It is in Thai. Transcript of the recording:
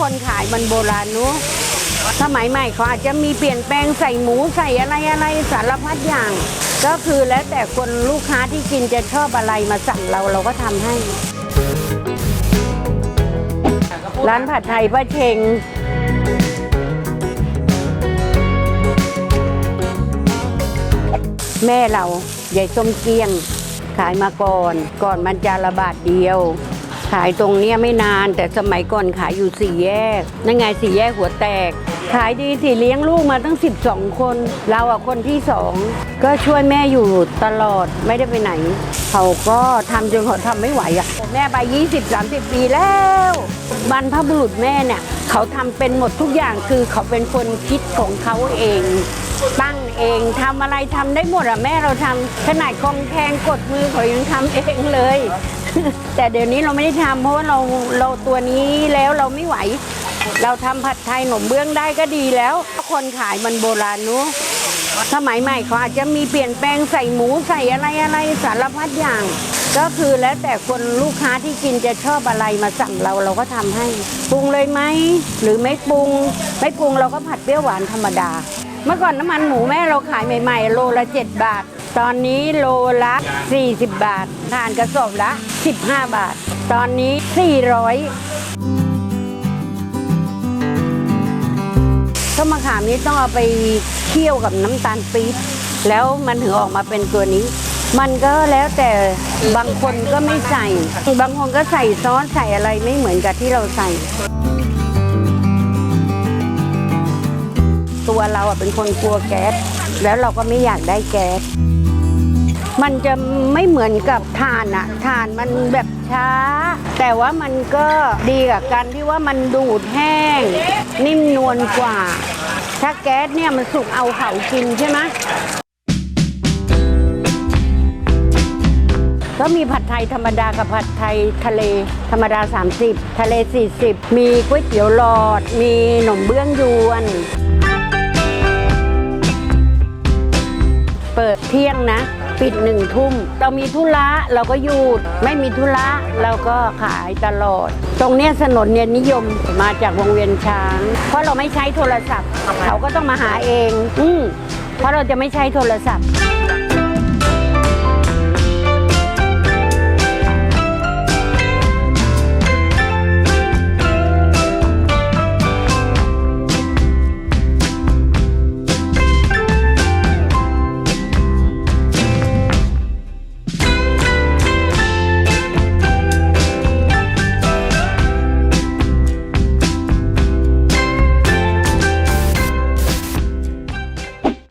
คนขายมันโบราณเนู้สมัยใหม่เขาอาจจะมีเปลี่ยนแปลงใส่หมูใส่อะไรอะไรสารพัดอย่าง ก็คือแล้วแต่คนลูกค้าที่กินจะชอบอะไรมาสั่งเราเราก็ทำให้ ร้านผัดไทยป้าเชงแม่เราใหญ่ส้มเกี้ยง ขายมาก่อน ก่อนมันจะระบาดเดียว ขายตรงเนี้ยไม่นานแต่สมัยก่อนขายอยู่สี่แยกนั่นไงสี่แยกหัวแตก ขายดีสิเลี้ยงลูกมาตั้ง 12 คน เราอะคนที่สองก็ช่วยแม่อยู่ตลอดไม่ได้ไปไหน เขาก็ทำจนเขาทำไม่ไหวอะแม่ไป 20-30 ปีแล้วบรรพบุรุษแม่เนี่ยเขาทำเป็นหมดทุกอย่างคือเขาเป็นคนคิดของเขาเองตั้งเองทำอะไรทำได้หมดอะแม่เราทำขนาดกองแพงกดมือเขายังทำเองเลย แต่เดี๋ยวนี้เราไม่ได้ทำเพราะว่าเราเราตัวนี้แล้วเราไม่ไหว เราทำผัดไทยหนมเบื้องได้ก็ดีแล้ว คนขายมันโบราณเนู้สมัยใหม่เขาอาจจะมีเปลี่ยนแปลงใส่หมูใส่อะไรอะไรสารพัดอย่าง ก็คือแล้วแต่คนลูกค้าที่กินจะชอบอะไรมาสั่งเราเราก็ทำให้ ปรุงเลยไหมหรือไม่ปรุง ไม่ปรุงเราก็ผัดเปรี้ยวหวานธรรมดา เมื่อก่อนน้ำมันหมูแม่เราขายใหม่ๆโลละ7บาท ตอนนี้โลละ 40 บาททานกระสอบละ 15 บาท ตอนนี้ 400ต้นมะขามนี้ต้องเอาไปเคี่ยวกับน้ำตาลปี๊บแล้วมันถึงออกมาเป็นตัวนี้ มันก็แล้วแต่บางคนก็ไม่ใส่ บางคนก็ใส่ซอสใส่อะไรไม่เหมือนกับที่เราใส่ ตัวเราอะเป็นคนกลัวแก๊สแล้วเราก็ไม่อยากได้แก๊ส มันจะไม่เหมือนกับถ่านอะถ่านมันแบบช้า แต่ว่ามันก็ดีกับการที่ว่ามันดูดแห้ง นิ่มนวลกว่า ถ้าแก๊สเนี่ยมันสุกเอาเผากินใช่ไหมก็มีผัดไทยธรรมดากับผัดไทยทะเลธรรมดา 30 ทะเล 40 มีก๋วยเตี๋ยวหลอด มีหนมเบื้องยวน เปิดเที่ยงนะ ปิดหนึ่งทุ่มเรามีธุระเราก็หยุดไม่มีธุระเราก็ขายตลอด ตรงเนี้ยถนนเนี่ยนิยมมาจากวงเวียนช้าง เพราะเราไม่ใช้โทรศัพท์ เขาก็ต้องมาหาเอง อืมเพราะเราจะไม่ใช้โทรศัพท์